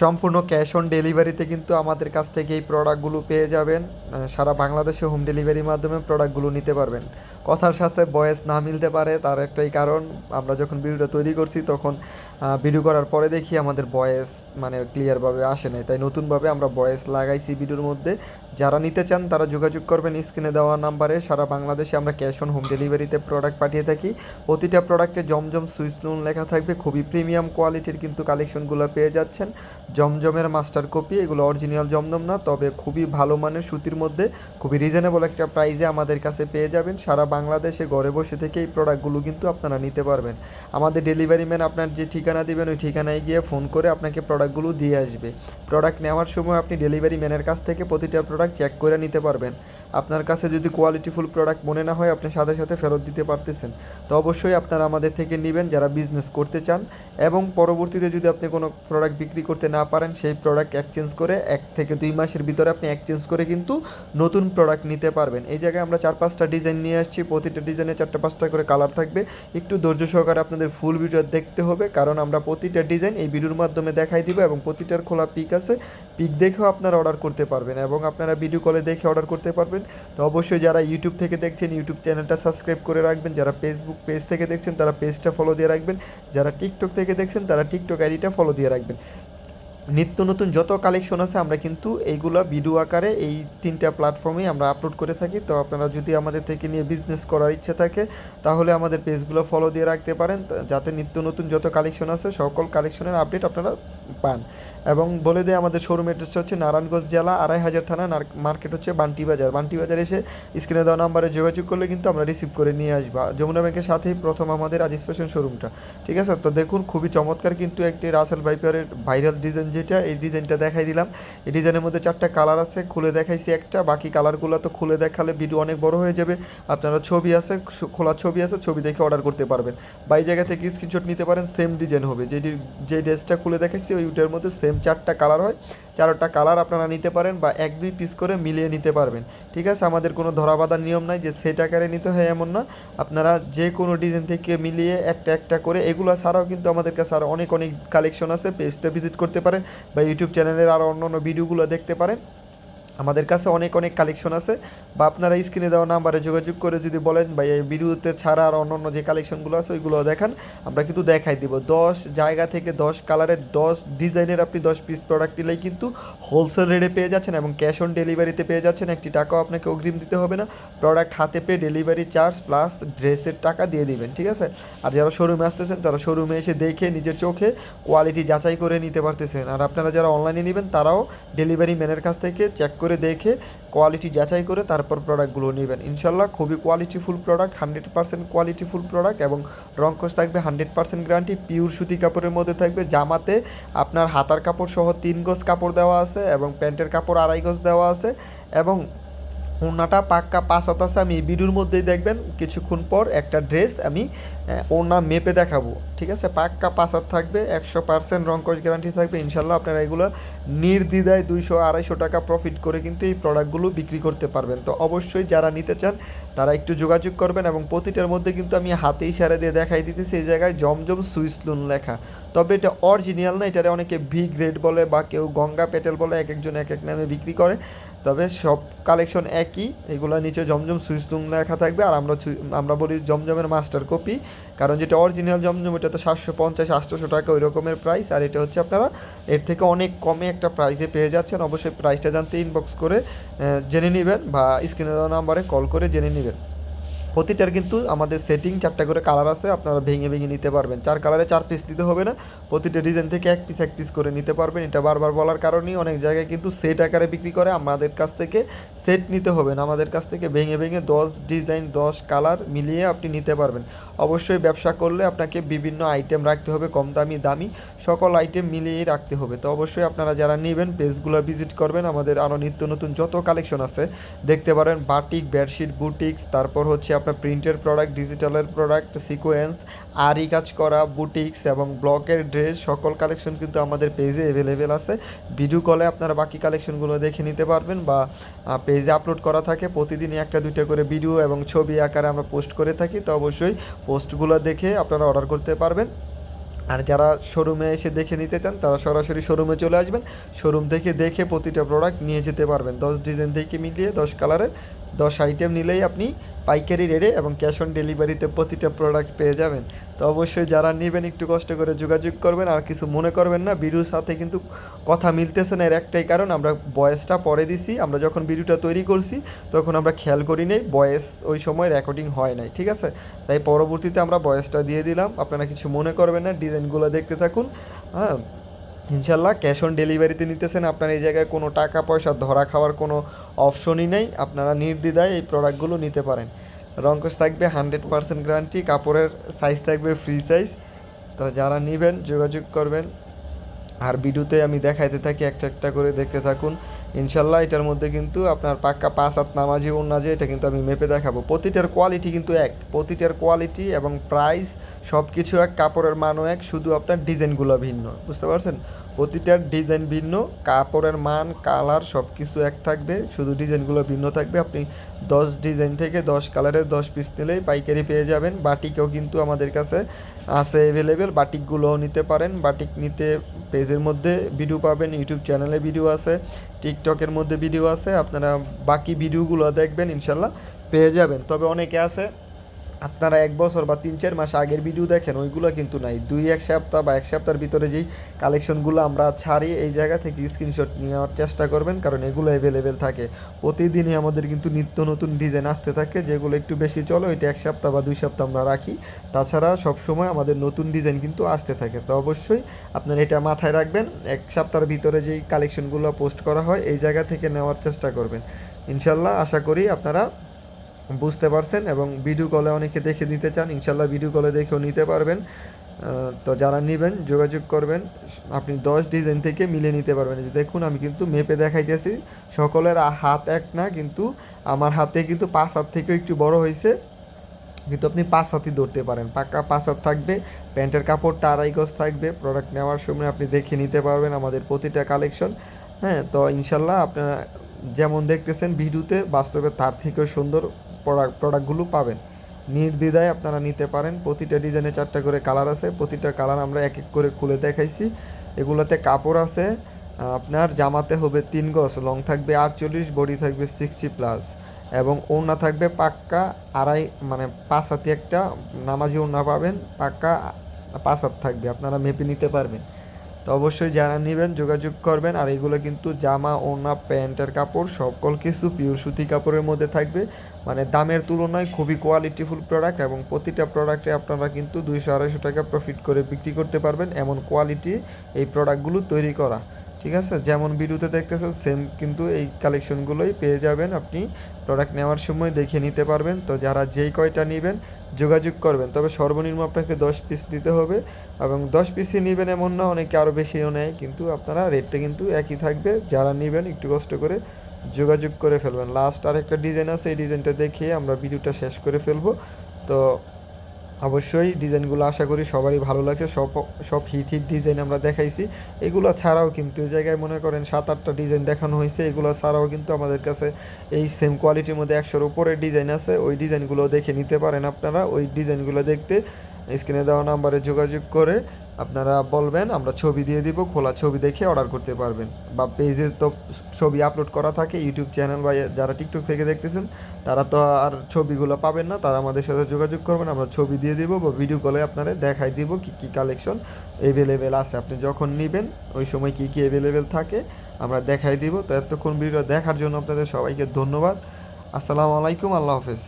সম্পূর্ণ cash on ডেলিভারিতে কিন্তু আমাদের কাছ থেকে এই প্রোডাক্টগুলো পেয়ে যাবেন। সারা বাংলাদেশে হোম ডেলিভারির মাধ্যমে প্রোডাক্টগুলো নিতে পারবেন। কথার সাথে বয়েস না মিলতে পারে, তার একটাই কারণ, আমরা যখন ভিডিওটা তৈরি করছি, তখন ভিডিও করার পরে দেখি আমাদের বয়েস মানে ক্লিয়ারভাবে আসে নাই। তাই নতুনভাবে আমরা বয়েস লাগাইছি ভিডিওর মধ্যে। যারা নিতে চান, তারা যোগাযোগ করবেন স্ক্রিনে দেওয়া নাম্বারে সারা বাংলাদেশে আমরা ক্যাশ অন হোম ডেলিভারিতে প্রোডাক্ট পাঠিয়ে থাকি। প্রতিটা প্রোডাক্টে জমজম সুইচ লোন লেখা থাকবে। খুবই প্রিমিয়াম কোয়ালিটির কিন্তু কালেকশনগুলো পেয়ে যাচ্ছেন। জমজমের মাস্টার কপি এগুলো অরিজিনাল জমজম না, তবে খুবই ভালো মানের সুতির মধ্যে খুবই রিজনেবল একটা প্রাইসে আমাদের কাছে পেয়ে যাবেন। সারা বাংলাদেশে ঘরে বসে থেকে এই প্রোডাক্টগুলো কিন্তু আপনারা নিতে পারবেন। আমাদের ডেলিভারি ম্যান আপনার যে ঠিকানা দিবেন, ওই ঠিকানায় গিয়ে ফোন করে আপনাকে প্রোডাক্টগুলো দিয়ে আসবে। প্রোডাক্ট নেওয়ার সময় আপনি ডেলিভারি ম্যানের কাছ থেকে প্রতিটা প্রোডাক্ট চেক করে নিতে পারবেন। আপনার কাছে যদি কোয়ালিটিফুল প্রোডাক্ট মনে না হয়, আপনি সাথে সাথে ফেরত দিতে পারতেছেন। তো অবশ্যই আপনারা আমাদের থেকে নেবেন যারা বিজনেস করতে চান এবং পরবর্তীতে যদি আপনি কোনো প্রোডাক্ট বিক্রি করতে না পারেন, সেই প্রোডাক্ট এক্সচেঞ্জ করে এক থেকে দুই মাসের ভিতরে আপনি এক্সচেঞ্জ করে কিন্তু নতুন প্রোডাক্ট নিতে পারবেন। এই জায়গায় আমরা চার পাঁচটা ডিজাইন নিয়ে আসছি, প্রতিটা ডিজাইনে চারটা পাঁচটা করে কালার থাকবে। একটু ধৈর্য সহকারে আপনাদের ফুল ভিডিও দেখতে হবে, কারণ আমরা প্রতিটা ডিজাইন এই ভিডিওর মাধ্যমে দেখাই দিব এবং প্রতিটার খোলা পিক আছে। পিক দেখেও আপনারা অর্ডার করতে পারবেন এবং আপনারা ভিডিও কলে দেখে অর্ডার করতে পারবেন। তো অবশ্যই যারা ইউটিউব থেকে দেখছেন ইউটিউব চ্যানেলটা সাবস্ক্রাইব করে রাখবেন। যারা ফেসবুক পেজ থেকে দেখছেন, তারা পেজটা ফলো দিয়ে রাখবেন। যারা টিকটক থেকে দেখছেন, তারা টিকটক আইডিটা ফলো দিয়ে রাখবেন। নিত্য নতুন যত কালেকশন আছে, আমরা কিন্তু এইগুলো ভিডিও আকারে এই তিনটা প্ল্যাটফর্মে আমরা আপলোড করে থাকি। তো আপনারা যদি আমাদের থেকে নিয়ে বিজনেস করার ইচ্ছে থাকে, তাহলে আমাদের পেজগুলো ফলো দিয়ে রাখতে পারেন। যাতে নিত্য নতুন যত কালেকশন আছে, সকল কালেকশনের আপডেট আপনারা পান। এবং বলে দেয় আমাদের শোরুম অ্যাড্রেসটা হচ্ছে নারায়ণগঞ্জ জেলা, আড়াই হাজার থানা মার্কেট হচ্ছে বান্টি বাজার। বান্টি বাজার এসে স্ক্রিনে দেওয়া নাম্বারে যোগাযোগ করলে কিন্তু আমরা রিসিভ করে নিয়ে আসব। যমুনা ব্যাংকের সাথেই প্রথম আমাদের আজ স্পেশাল শোরুমটা ঠিক আছে? তো দেখুন, খুবই চমৎকার কিন্তু একটি রাসেল ভাইপারের ভাইরাল ডিজাইন যেটা, এই ডিজাইনটা দেখাই দিলাম। এই ডিজাইনের মধ্যে চারটা কালার আছে, খুলে দেখাইছি একটা। বাকি কালারগুলো তো খুলে দেখালে ভিডিও অনেক বড় হয়ে যাবে। আপনারা ছবি আছে খোলা ছবি আছে, ছবি দেখে অর্ডার করতে পারবেন। বাই জায়গা থেকে স্ক্রিনশট নিতে পারেন সেম ডিজাইন হবে। যে যে ড্রেসটা খুলে দেখাইছি ওইটার মধ্যে সেম চারটা কালার হয়। চারটা কালার আপনারা নিতে পারেন বা এক, দুই পিস করে মিলিয়ে নিতে পারবেন। ঠিক আছে? আমাদের কোনো ধরাবাঁধার নিয়ম নাই যে সেট আকারে নিতে হয় এমন না। আপনারা যে কোনো ডিজাইন থেকে মিলিয়ে একটা একটা করে এগুলো ছাড়াও কিন্তু আমাদের কাছে আরও অনেক অনেক কালেকশন আছে। পেজটা ভিজিট করতে পারেন বা ইউটিউব চ্যানেলের আরও অন্য অন্য ভিডিওগুলো দেখতে পারেন। আমাদের কাছে অনেক অনেক কালেকশন আছে। বা আপনারা স্ক্রিনে দেওয়া নাম্বারে যোগাযোগ করে যদি বলেন, বা এই ভিডিওতে ছাড়া আর অন্য অন্য যে কালেকশনগুলো আছে ওইগুলো দেখান। আমরা কিন্তু দেখাই দিব। দশ জায়গা থেকে দশ কালারের দশ ডিজাইনের আপনি দশ পিস প্রোডাক্ট নিলেই কিন্তু হোলসেল রেটে পেয়ে যাচ্ছেন এবং ক্যাশ অন ডেলিভারিতে পেয়ে যাচ্ছেন। একটি টাকাও আপনাকে অগ্রিম দিতে হবে না। প্রোডাক্ট হাতে পেয়ে ডেলিভারি চার্জ প্লাস ড্রেসের টাকা দিয়ে দিবেন, ঠিক আছে? আর যারা শোরুমে আসতেছেন, তারা শোরুমে এসে দেখে, নিজের চোখে কোয়ালিটি যাচাই করে নিতে পারতেছেন। আর আপনারা যারা অনলাইনে নেবেন, তারাও ডেলিভারি ম্যানের কাছ থেকে চেক করে দেখে কোয়ালিটি যাচাই করে তারপর প্রোডাক্টগুলো নেবেন। ইনশাল্লাহ খুবই qualityful product hundred percent qualityful product এবং রংকশ থাকবে হান্ড্রেড পার্সেন্ট গ্যারান্টি পিওর সুতি কাপড়ের মধ্যে থাকবে। জামাতে আপনার হাতার কাপড় সহ তিন গজ কাপড় দেওয়া আছে এবং প্যান্টের কাপড় আড়াই গজ দেওয়া আছে এবং ওড়নাটা পাক্কা পাঁচ হাত আছে। আমি ভিডিওর মধ্যেই দেখবেন, কিছুক্ষণ পর একটা ড্রেস আমি ওড়না মেপে দেখাবো। ঠিক আছে? পাক্কা হাত থাকবে, একশো পার্সেন্ট রঙ্কশ গ্যারান্টি থাকবে। ইনশাল্লাহ আপনারা এগুলো নির্দ্বিধায় দুইশো, আড়াইশো টাকা প্রফিট করে কিন্তু এই প্রোডাক্টগুলো বিক্রি করতে পারবেন। তো অবশ্যই যারা নিতে চান, তারা একটু যোগাযোগ করবেন এবং প্রতিটার মধ্যে কিন্তু আমি হাতে ইশারা দিয়ে দেখাই দিতেছি, এই জায়গায় জমজম সুইসলুন লেখা। তবে এটা অরিজিনাল না, এটারে অনেকে ভি গ্রেড বলে বা কেউ গঙ্গা পেটেল বলে এক একজন এক এক নামে বিক্রি করে। তবে সব কালেকশন একই, এগুলো নিচে জমজম সুইসলুন লেখা থাকবে। আর আমরা আমরা বলি জমজমের মাস্টার কপি কারণ যেটা অরিজিনাল জমজম এটা তো সাতশো পঞ্চাশ, আটশোশো টাকা ওই রকমের প্রাইস আর এটা হচ্ছে আপনারা এর থেকে অনেক কমে একটা প্রাইসে পেয়ে যাচ্ছেন। অবশ্যই প্রাইসটা জানতে ইনবক্স করে জেনে নেবেন বা স্ক্রিনে দেওয়া নাম্বারে কল করে জেনে নেবেন। প্রতিটার কিন্তু আমাদের সেটিং চারটা করে কালার আছে, আপনারা ভেঙে ভেঙে নিতে পারবেন। চার কালারে চার পিস দিতে হবে না, প্রতিটা ডিজাইন থেকে এক পিস এক পিস করে নিতে পারবেন। এটা বারবার বলার কারণেই অনেক জায়গায় কিন্তু সেট আকারে বিক্রি করে, আমাদের কাছ থেকে সেট নিতে হবে না। আমাদের কাছ থেকে ভেঙে ভেঙে দশ ডিজাইন দশ কালার মিলিয়ে আপনি নিতে পারবেন। অবশ্যই ব্যবসা করলে আপনাকে বিভিন্ন আইটেম রাখতে হবে, কম দামি দামি, সকল আইটেম মিলিয়েই রাখতে হবে। তো অবশ্যই আপনারা যারা নেবেন পেজগুলো ভিজিট করবেন। আমাদের আরও নিত্য নতুন যত কালেকশন আছে, দেখতে পারেন বাটিক বেডশিট বুটিক্স তারপর হচ্ছে আপনার প্রিন্টের প্রোডাক্ট ডিজিটালের প্রোডাক্ট সিকোয়েন্স আরি কাজ করা বুটিক্স এবং ব্লকের ড্রেস সকল কালেকশন কিন্তু আমাদের পেজে অ্যাভেলেবেল আছে। ভিডিও কলে আপনারা বাকি কালেকশনগুলো দেখে নিতে পারবেন বা পেজে আপলোড করা থাকে। প্রতিদিনই একটা, দুইটা করে ভিডিও এবং ছবি আকারে আমরা পোস্ট করে থাকি। তো অবশ্যই পোস্টগুলো দেখে আপনারা অর্ডার করতে পারবেন। আর যারা শোরুমে এসে দেখে নিতে চান, তারা সরাসরি শোরুমে চলে আসবেন। শোরুম থেকে দেখে প্রতিটা প্রোডাক্ট নিয়ে যেতে পারবেন। দশ ডিজাইন থেকে মিলিয়ে দশ কালারের দশ আইটেম নিলেই আপনি পাইকারি রেটে এবং ক্যাশ অন ডেলিভারিতে প্রতিটা প্রোডাক্ট পেয়ে যাবেন। তো অবশ্যই যারা নেবেন একটু কষ্ট করে যোগাযোগ করবেন, আর কিছু মনে করবেন না ভিডিওর সাথে কিন্তু কথা মিলতেছে না, এর একটাই কারণ আমরা বয়েসটা পরে দিছি, আমরা যখন ভিডিওটা তৈরি করছি, তখন আমরা খেয়াল করি নেই, বয়েস ওই সময় রেকর্ডিং হয় নাই, ঠিক আছে? তাই পরবর্তীতে আমরা বয়েসটা দিয়ে দিলাম, আপনারা কিছু মনে করবেন না ডিজাইনগুলো দেখতে থাকুন হ্যাঁ? ইনশাল্লাহ ক্যাশ অন ডেলিভারিতে নিতেছেন। আপনার এই জায়গায় কোনো টাকা পয়সা, ধরা খাওয়ার কোনো অপশনই নেই। আপনারা নির্দ্বিধায় এই প্রোডাক্টগুলো নিতে পারেন। রঙ্কস থাকবে হান্ড্রেড পার্সেন্ট গ্যারান্টি, কাপড়ের সাইজ থাকবে ফ্রি সাইজ। তো যারা নেবেন, যোগাযোগ করবেন। আর ভিডিওতে আমি দেখাইতে থাকি, একটা একটা করে দেখতে থাকুন। ইনশাল্লাহ এটার মধ্যে কিন্তু আপনার পাক্কা পাঁচ হাত নামাজি যে, এটা কিন্তু আমি মেপে দেখাবো। প্রতিটার কোয়ালিটি কিন্তু এক। প্রতিটার কোয়ালিটি এবং প্রাইস সব কিছু এক, কাপড়ের মানও এক, শুধু আপনার ডিজাইনগুলো ভিন্ন। বুঝতে পারছেন? প্রতিটার ডিজাইন ভিন্ন, কাপড়ের মান, কালার সব কিছু এক থাকবে, শুধু ডিজাইনগুলো ভিন্ন থাকবে। আপনি দশ ডিজাইন থেকে দশ কালারের দশ পিস নিলেই পাইকারি পেয়ে যাবেন। বাটিকও কিন্তু আমাদের কাছে আছে অ্যাভেলেবেল বাটিকগুলোও নিতে পারেন। বাটিক নিতে পেজের মধ্যে ভিডিও পাবেন ইউটিউব চ্যানেলে ভিডিও আছে টিকটকের মধ্যে ভিডিও আছে। আপনারা বাকি ভিডিওগুলো দেখবেন, ইনশাল্লাহ পেয়ে যাবেন। তবে অনেকে আছে আপনারা এক বছর বা তিন চার মাস আগের ভিডিও দেখেন, ওইগুলো কিন্তু নাই। দুই এক সপ্তাহ বা এক সপ্তাহের ভিতরে যেই কালেকশনগুলো আমরা ছাড়ি এই জায়গা থেকে স্ক্রিনশট নেওয়ার চেষ্টা করবেন, কারণ এগুলো অ্যাভেলেবেল থাকে। প্রতিদিনই আমাদের কিন্তু নিত্য নতুন ডিজাইন আসতে থাকে, যেগুলো একটু বেশি চলে, ওইটা এক সপ্তাহ বা দুই সপ্তাহ আমরা রাখি। তাছাড়া সবসময় আমাদের নতুন ডিজাইন কিন্তু আসতে থাকে। তো অবশ্যই আপনারা এটা মাথায় রাখবেন, এক সপ্তাহের ভিতরে যেই কালেকশনগুলো পোস্ট করা হয়, এই জায়গা থেকে নেওয়ার চেষ্টা করবেন। ইনশাল্লাহ আশা করি আপনারা বুঝতে পারছেন এবং ভিডিও কলে অনেকে দেখে নিতে চান ইনশাল্লাহ ভিডিও কলে দেখেও নিতে পারবেন। তো যারা নেবেন, যোগাযোগ করবেন, আপনি দশ ডিজাইন থেকে মিলে নিতে পারবেন। দেখুন, আমি কিন্তু মেপে দেখাইতেছি, সকলের হাত এক না, কিন্তু আমার হাতে কিন্তু পাঁচ হাত থেকেও একটু বড় হয়েছে। কিন্তু আপনি পাঁচ হাতই ধরতে পারেন। পাকা পাঁচ হাত থাকবে, প্যান্টের কাপড়টা আড়াই গজ থাকবে প্রোডাক্ট নেওয়ার সময় আপনি দেখে নিতে পারবেন আমাদের প্রতিটা কালেকশন হ্যাঁ তো ইনশাল্লাহ আপনার যেমন দেখতেছেন ভিডিওতে বাস্তবে তার থেকেও সুন্দর প্রোডাক্টগুলো পাবেন। নির্দ্বিধায় আপনারা নিতে পারেন। প্রতিটা ডিজাইনে চারটা করে কালার আছে। প্রতিটা কালার আমরা এক এক করে খুলে দেখাইছি। এগুলোতে কাপড় আছে। আপনার জামাতে হবে তিন গজ লং থাকবে আটচল্লিশ বডি থাকবে সিক্সটি প্লাস এবং ওড়না থাকবে পাক্কা আড়াই মানে পাঁচ হাতি একটা নামাজি ওড়না পাবেন। পাক্কা পাঁচ হাত থাকবে। আপনারা মেপে নিতে পারবেন। তো অবশ্যই যারা নেবেন, যোগাযোগ করবেন। আর এগুলো কিন্তু জামা ওনা প্যান্টের কাপড়, সকল কিছু পিওর সুতি কাপড়ের মধ্যে থাকবে। মানে দামের তুলনায় খুবই কোয়ালিটিফুল প্রোডাক্ট এবং প্রতিটা প্রোডাক্টে আপনারা কিন্তু দুইশো আড়াইশো টাকা প্রফিট করে বিক্রি করতে পারবেন এমন কোয়ালিটি এই প্রোডাক্টগুলো তৈরি করা। ঠিক আছে? যেমন ভিডিওতে দেখতেছেন সেম কিন্তু এই কালেকশনগুলোই পেয়ে যাবেন আপনি। প্রোডাক্ট নেওয়ার সময় দেখে নিতে পারবেন। তো যারা যেই কয়টা নেবেন, যোগাযোগ করবেন। তবে সর্বনিম্ন আপনাকে দশ পিস দিতে হবে এবং দশ পিসই নেবেন এমন না, অনেকে আরও বেশিও নেয়। কিন্তু আপনারা রেটটা কিন্তু একই থাকবে। যারা নেবেন, একটু কষ্ট করে যোগাযোগ করে ফেলবেন। লাস্ট আর একটা ডিজাইন আছে, এই ডিজাইনটা দেখে আমরা ভিডিওটা শেষ করে ফেলব। তো অবশ্যই ডিজাইনগুলো আশা করি সবারই ভালো লাগছে। সব সব হিট হিট ডিজাইন আমরা দেখাইছি। এগুলো ছাড়াও কিন্তু এই জায়গায় মনে করেন সাত আটটা ডিজাইন দেখানো হয়েছে। এগুলো ছাড়াও কিন্তু আমাদের কাছে এই সেম কোয়ালিটির মধ্যে একশোর উপরে ডিজাইন আছে। ওই ডিজাইনগুলো দেখে নিতে পারেন আপনারা। ওই ডিজাইনগুলো দেখতে স্ক্রিনে দেওয়া নাম্বারে যোগাযোগ করে আপনারা বলবেন, আমরা ছবি দিয়ে দিব, খোলা ছবি দেখে অর্ডার করতে পারবেন। বা পেজে তো ছবি আপলোড করা থাকে ইউটিউব চ্যানেল বা যারা টিকটক থেকে দেখতেছেন, তারা তো আর ছবিগুলো পাবেন না, তারা আমাদের সাথে যোগাযোগ করবেন, আমরা ছবি দিয়ে দিব বা ভিডিও কলে আপনারা দেখাই দিব কি কি কালেকশন অ্যাভেলেবেল আছে। আপনি যখন নেবেন, ওই সময় কি কি অ্যাভেলেবেল থাকে, আমরা দেখাই দিব। তো এতক্ষণ ভিডিও দেখার জন্য আপনাদের সবাইকে ধন্যবাদ। আসসালামু আলাইকুম, আল্লাহ হাফেজ।